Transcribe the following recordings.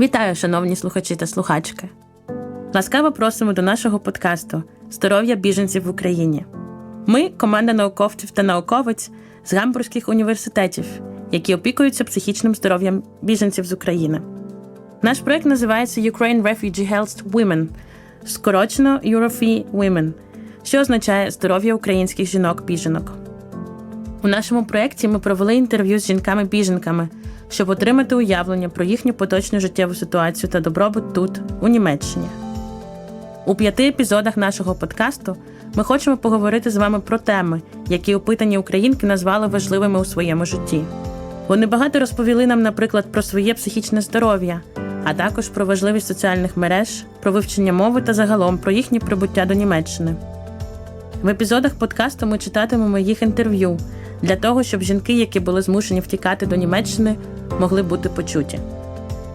Вітаю, шановні слухачі та слухачки. Ласкаво просимо до нашого подкасту Здоров'я біженців в Україні. Ми команда науковців та науковець з гамбурзьких університетів, які опікуються психічним здоров'ям біженців з України. Наш проект називається Ukraine Refugee Health Women, скорочено EuroFE Women, що означає здоров'я українських жінок-біженок. У нашому проєкті ми провели інтерв'ю з жінками-біженками, щоб отримати уявлення про їхню поточну життєву ситуацію та добробут тут, у Німеччині. У п'яти епізодах нашого подкасту ми хочемо поговорити з вами про теми, які опитані українки назвали важливими у своєму житті. Вони багато розповіли нам, наприклад, про своє психічне здоров'я, а також про важливість соціальних мереж, про вивчення мови та загалом про їхнє прибуття до Німеччини. В епізодах подкасту ми читатимемо їх інтерв'ю для того, щоб жінки, які були змушені втікати до Німеччини, могли бути почуті.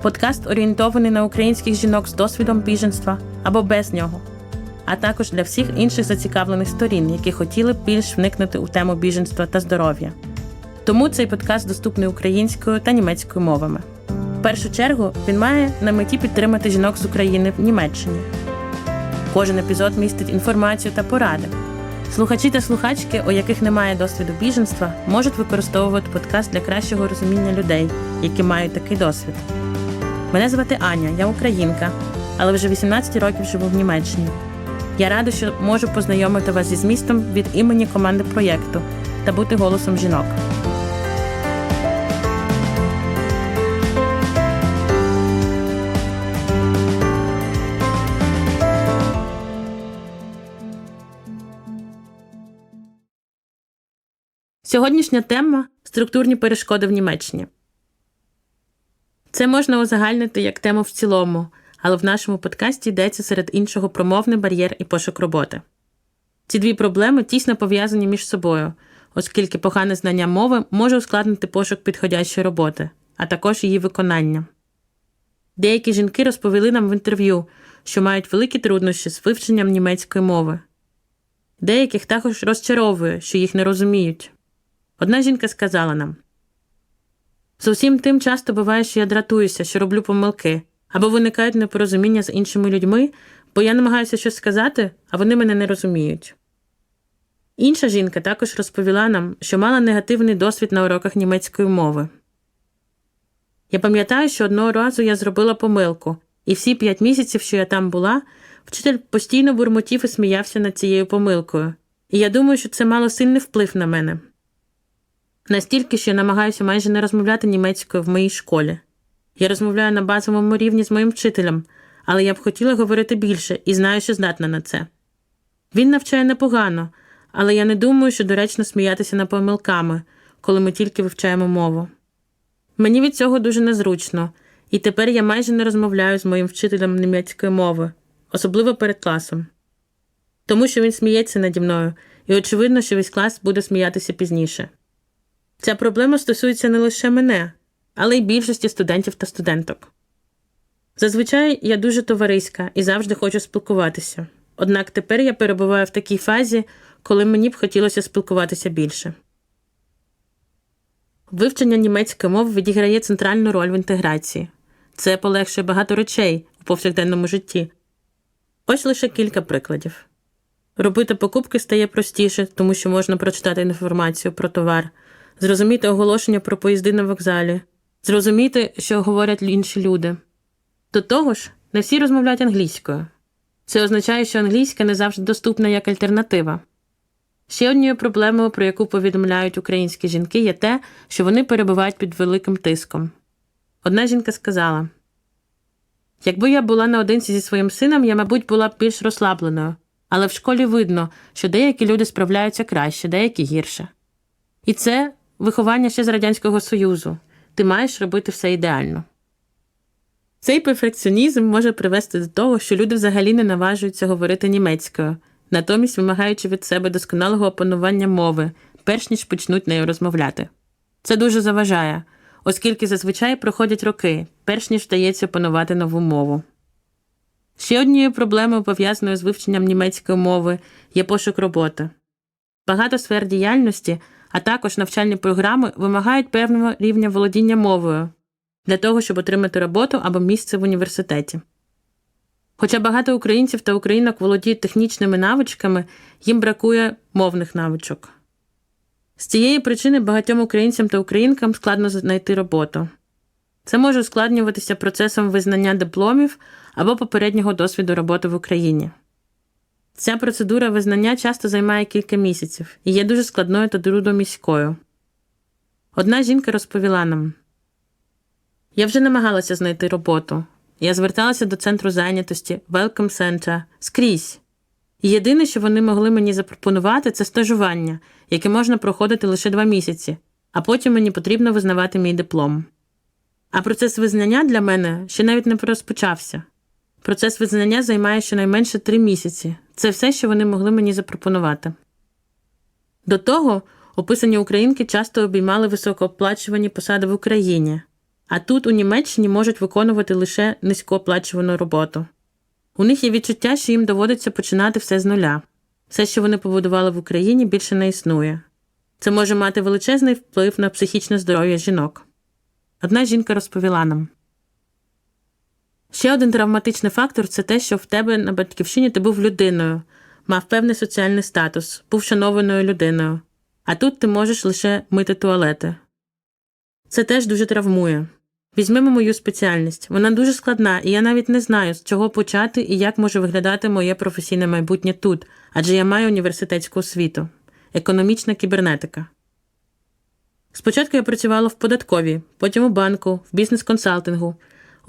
Подкаст орієнтований на українських жінок з досвідом біженства або без нього, а також для всіх інших зацікавлених сторін, які хотіли б більш вникнути у тему біженства та здоров'я. Тому цей подкаст доступний українською та німецькою мовами. В першу чергу він має на меті підтримати жінок з України в Німеччині. Кожен епізод містить інформацію та поради. Слухачі та слухачки, у яких немає досвіду біженства, можуть використовувати подкаст для кращого розуміння людей, які мають такий досвід. Мене звати Аня, я українка, але вже 18 років живу в Німеччині. Я рада, що можу познайомити вас зі змістом від імені команди проєкту та бути голосом жінок. Сьогоднішня тема структурні перешкоди в Німеччині. Це можна узагальнити як тему в цілому, але в нашому подкасті йдеться серед іншого про мовний бар'єр і пошук роботи. Ці дві проблеми тісно пов'язані між собою, оскільки погане знання мови може ускладнити пошук підходящої роботи, а також її виконання. Деякі жінки розповіли нам в інтерв'ю, що мають великі труднощі з вивченням німецької мови. Деяких також розчаровує, що їх не розуміють. Одна жінка сказала нам: з усім тим часто буває, що я дратуюся, що роблю помилки, або виникають непорозуміння з іншими людьми, бо я намагаюся щось сказати, а вони мене не розуміють. Інша жінка також розповіла нам, що мала негативний досвід на уроках німецької мови. Я пам'ятаю, що одного разу я зробила помилку, і всі п'ять місяців, що я там була, вчитель постійно бурмотів і сміявся над цією помилкою, і я думаю, що це мало сильний вплив на мене. Настільки, що я намагаюся майже не розмовляти німецькою в моїй школі. Я розмовляю на базовому рівні з моїм вчителем, але я б хотіла говорити більше і знаю, що здатна на це. Він навчає непогано, але я не думаю, що доречно сміятися над помилками, коли ми тільки вивчаємо мову. Мені від цього дуже незручно, і тепер я майже не розмовляю з моїм вчителем німецької мови, особливо перед класом. Тому що він сміється наді мною, і очевидно, що весь клас буде сміятися пізніше. Ця проблема стосується не лише мене, але й більшості студентів та студенток. Зазвичай я дуже товариська і завжди хочу спілкуватися, однак тепер я перебуваю в такій фазі, коли мені б хотілося спілкуватися більше. Вивчення німецької мови відіграє центральну роль в інтеграції. Це полегшує багато речей у повсякденному житті. Ось лише кілька прикладів. Робити покупки стає простіше, тому що можна прочитати інформацію про товар, зрозуміти оголошення про поїзди на вокзалі, зрозуміти, що говорять інші люди. До того ж, не всі розмовляють англійською. Це означає, що англійська не завжди доступна як альтернатива. Ще однією проблемою, про яку повідомляють українські жінки, є те, що вони перебувають під великим тиском. Одна жінка сказала: Якби я була наодинці зі своїм сином, я, мабуть, була б більш розслабленою, але в школі видно, що деякі люди справляються краще, деякі гірше. І це виховання ще з Радянського Союзу ти маєш робити все ідеально. Цей перфекціонізм може привести до того, що люди взагалі не наважуються говорити німецькою, натомість вимагаючи від себе досконалого опанування мови, перш ніж почнуть нею розмовляти. Це дуже заважає, оскільки зазвичай проходять роки, перш ніж вдається опанувати нову мову. Ще однією проблемою, пов'язаною з вивченням німецької мови, є пошук роботи. Багато сфер діяльності, а також навчальні програми вимагають певного рівня володіння мовою. для того, щоб отримати роботу або місце в університеті. Хоча багато українців та українок володіють технічними навичками, їм бракує мовних навичок. З цієї причини багатьом українцям та українкам складно знайти роботу. Це може ускладнюватися процесом визнання дипломів або попереднього досвіду роботи в Україні. Ця процедура визнання часто займає кілька місяців і є дуже складною та трудоміською. Одна жінка розповіла нам: Я вже намагалася знайти роботу. Я зверталася до центру зайнятості, Welcome Center, скрізь. Єдине, що вони могли мені запропонувати, це стажування, яке можна проходити лише два місяці, а потім мені потрібно визнавати мій диплом. А процес визнання для мене ще навіть не розпочався. Процес визнання займає щонайменше три місяці. Це все, що вони могли мені запропонувати. До того описані українки часто обіймали високооплачувані посади в Україні, а тут у Німеччині можуть виконувати лише низькооплачувану роботу. У них є відчуття, що їм доводиться починати все з нуля. Все, що вони побудували в Україні, більше не існує. Це може мати величезний вплив на психічне здоров'я жінок. Одна жінка розповіла нам. Ще один травматичний фактор це те, що в тебе на батьківщині ти був людиною, мав певний соціальний статус, був шанованою людиною, а тут ти можеш лише мити туалети. Це теж дуже травмує. Візьмемо мою спеціальність. Вона дуже складна, і я навіть не знаю, з чого почати і як може виглядати моє професійне майбутнє тут, адже я маю університетську освіту, економічна кібернетика. Спочатку я працювала в податковій, потім у банку, в бізнес-консалтингу,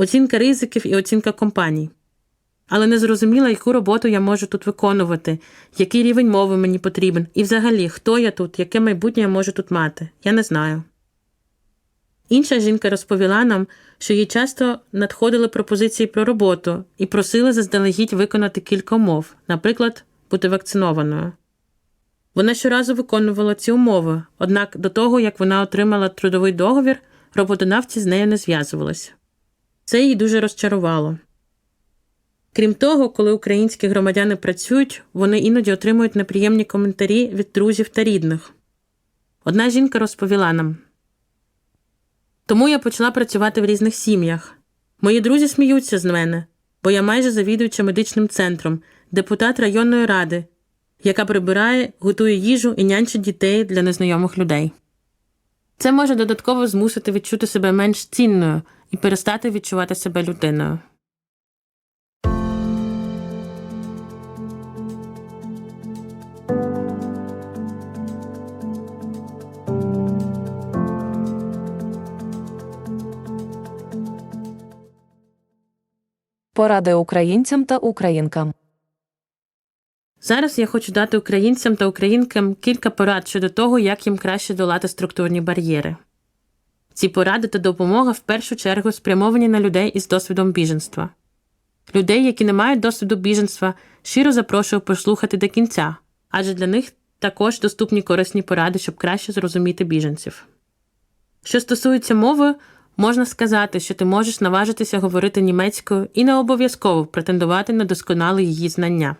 оцінка ризиків і оцінка компаній. Але не зрозуміла, яку роботу я можу тут виконувати, який рівень мови мені потрібен, і взагалі, хто я тут, яке майбутнє я можу тут мати. Я не знаю. Інша жінка розповіла нам, що їй часто надходили пропозиції про роботу і просили заздалегідь виконати кілька умов, наприклад, бути вакцинованою. Вона щоразу виконувала ці умови, однак до того, як вона отримала трудовий договір, роботодавці з нею не зв'язувалися. Це її дуже розчарувало. Крім того, коли українські громадяни працюють, вони іноді отримують неприємні коментарі від друзів та рідних. Одна жінка розповіла нам. Тому я почала працювати в різних сім'ях. Мої друзі сміються з мене, бо я майже завідуюча медичним центром, депутат районної ради, яка прибирає, готує їжу і нянчить дітей для незнайомих людей. Це може додатково змусити відчути себе менш цінною і перестати відчувати себе людиною. Поради українцям та українкам. Зараз я хочу дати українцям та українкам кілька порад щодо того, як їм краще долати структурні бар'єри. Ці поради та допомога в першу чергу спрямовані на людей із досвідом біженства. Людей, які не мають досвіду біженства, щиро запрошую послухати до кінця, адже для них також доступні корисні поради, щоб краще зрозуміти біженців. Що стосується мови, можна сказати, що ти можеш наважитися говорити німецькою і не обов'язково претендувати на досконале її знання.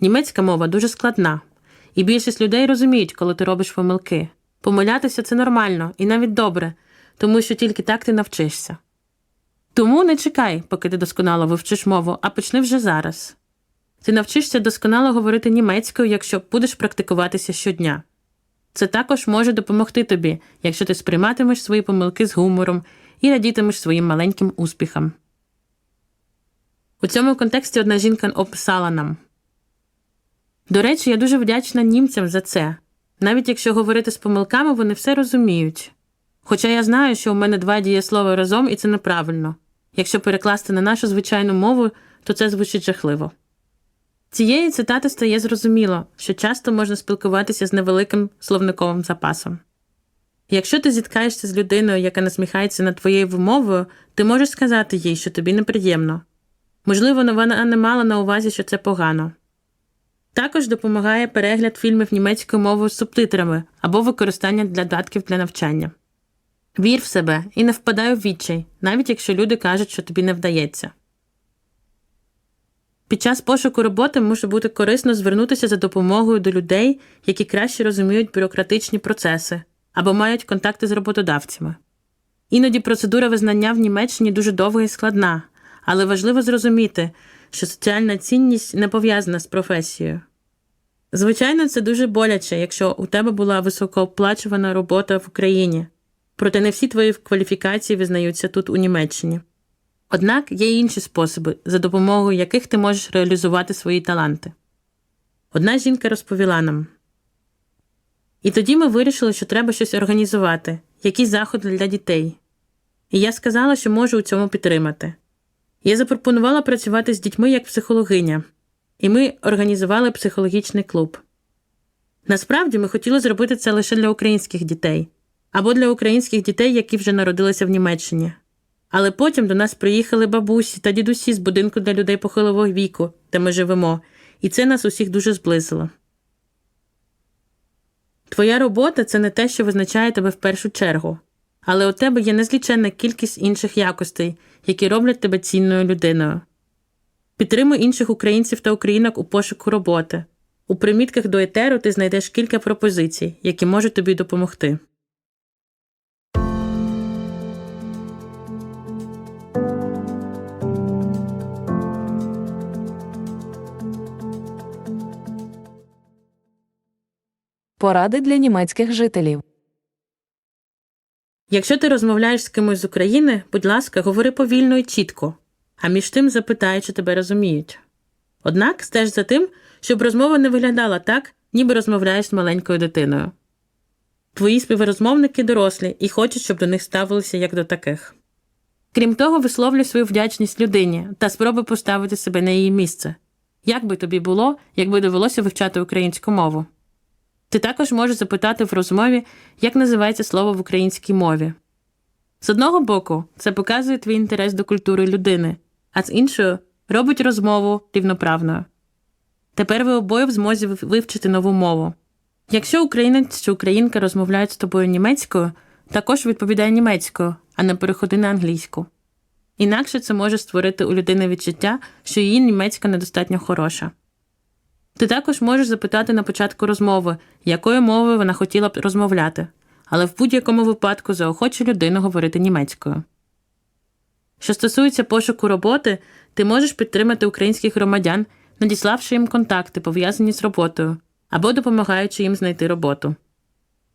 Німецька мова дуже складна, і більшість людей розуміють, коли ти робиш помилки. Помилятися це нормально і навіть добре, тому що тільки так ти навчишся. Тому не чекай, поки ти досконало вивчиш мову, а почни вже зараз. Ти навчишся досконало говорити німецькою, якщо будеш практикуватися щодня. Це також може допомогти тобі, якщо ти сприйматимеш свої помилки з гумором і радітимеш своїм маленьким успіхам. У цьому контексті одна жінка описала нам. До речі, я дуже вдячна німцям за це. Навіть якщо говорити з помилками, вони все розуміють. Хоча я знаю, що у мене два дієслова разом, і це неправильно. Якщо перекласти на нашу звичайну мову, то це звучить жахливо. Цієї цитати стає зрозуміло, що часто можна спілкуватися з невеликим словниковим запасом. Якщо ти зіткаєшся з людиною, яка насміхається над твоєю вимовою, ти можеш сказати їй, що тобі неприємно. Можливо, вона не мала на увазі, що це погано. Також допомагає перегляд фільмів німецькою мовою з субтитрами або використання додатків для навчання. Вір в себе і не впадай у відчай, навіть якщо люди кажуть, що тобі не вдається. Під час пошуку роботи може бути корисно звернутися за допомогою до людей, які краще розуміють бюрократичні процеси або мають контакти з роботодавцями. Іноді процедура визнання в Німеччині дуже довга і складна, але важливо зрозуміти, що соціальна цінність не пов'язана з професією. Звичайно, це дуже боляче, якщо у тебе була високооплачувана робота в Україні, проте не всі твої кваліфікації визнаються тут у Німеччині. Однак є й інші способи, за допомогою яких ти можеш реалізувати свої таланти. Одна жінка розповіла нам. І тоді ми вирішили, що треба щось організувати, якісь заходи для дітей. І я сказала, що можу у цьому підтримати. Я запропонувала працювати з дітьми як психологиня, і ми організували психологічний клуб. Насправді ми хотіли зробити це лише для українських дітей або для українських дітей, які вже народилися в Німеччині. Але потім до нас приїхали бабусі та дідусі з будинку для людей похилого віку, де ми живемо, і це нас усіх дуже зблизило. Твоя робота це не те, що визначає тебе в першу чергу, але у тебе є незліченна кількість інших якостей, які роблять тебе цінною людиною. Підтримуй інших українців та українок у пошуку роботи. У примітках до етеру ти знайдеш кілька пропозицій, які можуть тобі допомогти. Поради для німецьких жителів. Якщо ти розмовляєш з кимось з України, будь ласка, говори повільно і чітко, а між тим запитай, чи тебе розуміють. Однак стеж за тим, щоб розмова не виглядала так, ніби розмовляєш з маленькою дитиною. Твої співрозмовники дорослі і хочуть, щоб до них ставилися як до таких. Крім того, висловлюй свою вдячність людині та спробуй поставити себе на її місце. Як би тобі було, якби довелося вивчати українську мову? Ти також можеш запитати в розмові, як називається слово в українській мові. З одного боку, це показує твій інтерес до культури людини, а з іншого робить розмову рівноправною. Тепер ви обоє в змозі вивчити нову мову. Якщо українець чи українка розмовляють з тобою німецькою, також відповідай німецькою, а не переходи на англійську. Інакше це може створити у людини відчуття, що її німецька недостатньо хороша. Ти також можеш запитати на початку розмови, якою мовою вона хотіла б розмовляти, але в будь-якому випадку заохочу людину говорити німецькою. Що стосується пошуку роботи, ти можеш підтримати українських громадян, надіславши їм контакти, пов'язані з роботою, або допомагаючи їм знайти роботу.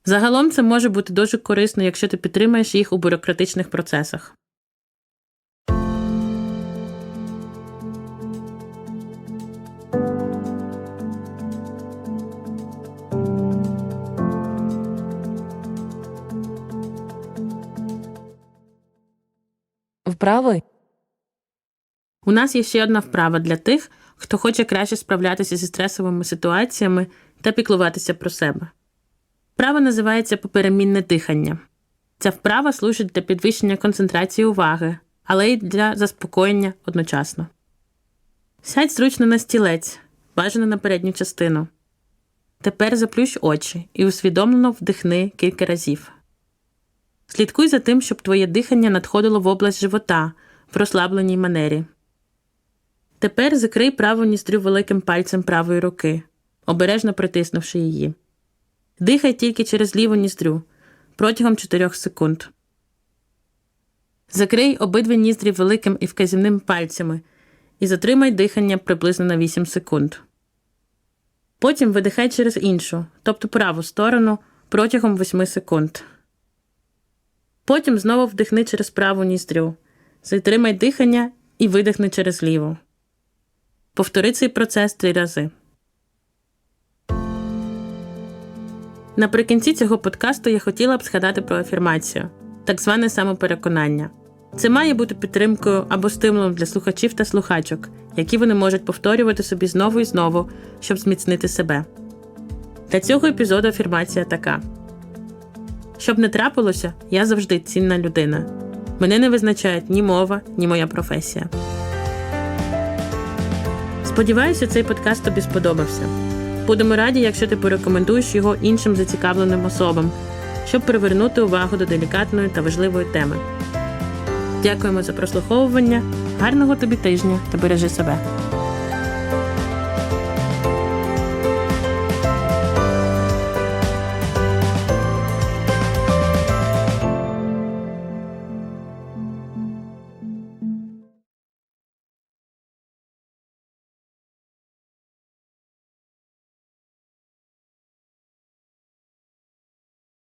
Загалом це може бути дуже корисно, якщо ти підтримаєш їх у бюрократичних процесах. Вправи. У нас є ще одна вправа для тих, хто хоче краще справлятися зі стресовими ситуаціями та піклуватися про себе. Вправа називається поперемінне дихання. Ця вправа служить для підвищення концентрації уваги, але й для заспокоєння одночасно. Сядь зручно на стілець, бажано на передню частину. Тепер заплющ очі і усвідомлено вдихни кілька разів. Слідкуй за тим, щоб твоє дихання надходило в область живота в розслабленій манері. Тепер закрий праву ніздрю великим пальцем правої руки, обережно притиснувши її. Дихай тільки через ліву ніздрю протягом 4 секунд. Закрий обидві ніздрі великим і вказівним пальцями і затримай дихання приблизно на 8 секунд. Потім видихай через іншу, тобто праву сторону протягом 8 секунд. Потім знову вдихни через праву ніздрю. Затримай дихання і видихни через ліву. Повтори цей процес три рази. Наприкінці цього подкасту я хотіла б згадати про афірмацію, так зване самопереконання. Це має бути підтримкою або стимулом для слухачів та слухачок, які вони можуть повторювати собі знову і знову, щоб зміцнити себе. Для цього епізоду афірмація така: щоб не трапилося, я завжди цінна людина. Мене не визначають ні мова, ні моя професія. Сподіваюся, цей подкаст тобі сподобався. Будемо раді, якщо ти порекомендуєш його іншим зацікавленим особам, щоб привернути увагу до делікатної та важливої теми. Дякуємо за прослуховування. Гарного тобі тижня та бережи себе.